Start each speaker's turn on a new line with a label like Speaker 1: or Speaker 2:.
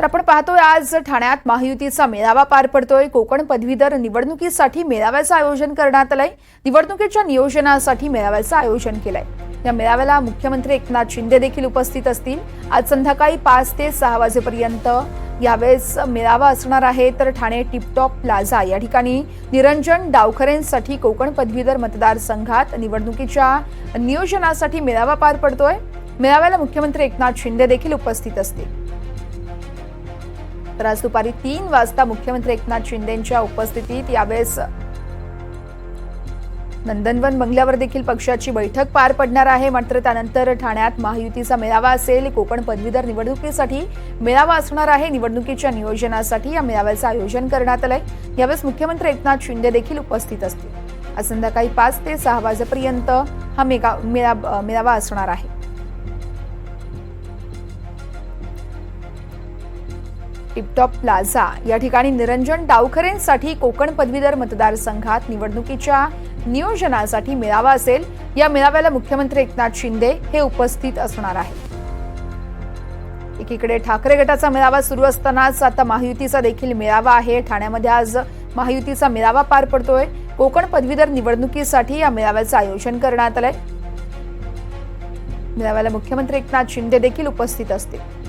Speaker 1: तर आपण पाहतोय आज ठाण्यात महायुतीचा मेळावा पार पडतोय. कोकण पदवीधर निवडणुकीसाठी मेळाव्याचं आयोजन करण्यात आलंय. निवडणुकीच्या नियोजनासाठी मेळाव्याचं आयोजन केलंय. या मेळाव्याला मुख्यमंत्री एकनाथ शिंदे देखील उपस्थित असतील. आज संध्याकाळी पाच ते सहा वाजेपर्यंत यावेळेस मेळावा असणार आहे. तर ठाणे टिपटॉप प्लाझा या ठिकाणी निरंजन डावखरेंसाठी कोकण पदवीधर मतदारसंघात निवडणुकीच्या नियोजनासाठी मेळावा पार पडतोय. मेळाव्याला मुख्यमंत्री एकनाथ शिंदे देखील उपस्थित असतील. तर आज दुपारी तीन वाजता मुख्यमंत्री एकनाथ शिंदेच्या उपस्थितीत यावेळेस नंदनवन बंगल्यावर देखील पक्षाची बैठक पार पडणार आहे. मात्र त्यानंतर ठाण्यात महायुतीचा मेळावा असेल. कोकण पदवीधर निवडणुकीसाठी मेळावा असणार आहे. निवडणुकीच्या नियोजनासाठी या मेळाव्याचं आयोजन करण्यात आलंय. यावेळेस मुख्यमंत्री एकनाथ शिंदे देखील उपस्थित असतील. आज संध्याकाळी पाच ते सहा वाजेपर्यंत हा मेगा मेळा- मेळावा असणार आहे. Tiptop plaza. या ठिकाणी निरंजन डावखरेंसाठी कोकण पदवीधर मतदारसंघात निवडणुकीच्या नियोजनासाठी मेळावा असेल. या मेळाव्याला मुख्यमंत्री एकनाथ शिंदे हे उपस्थित असणार आहेत. एकीकडे ठाकरे गटाचा मेळावा सुरू असतानाच आता महायुतीचा देखील मेळावा आहे. ठाण्यामध्ये आज महायुतीचा मेळावा पार पडतोय. कोकण पदवीधर निवडणुकीसाठी या मेळाव्याचं आयोजन करण्यात आलंय. मेळाव्याला मुख्यमंत्री एकनाथ शिंदे देखील उपस्थित असतील.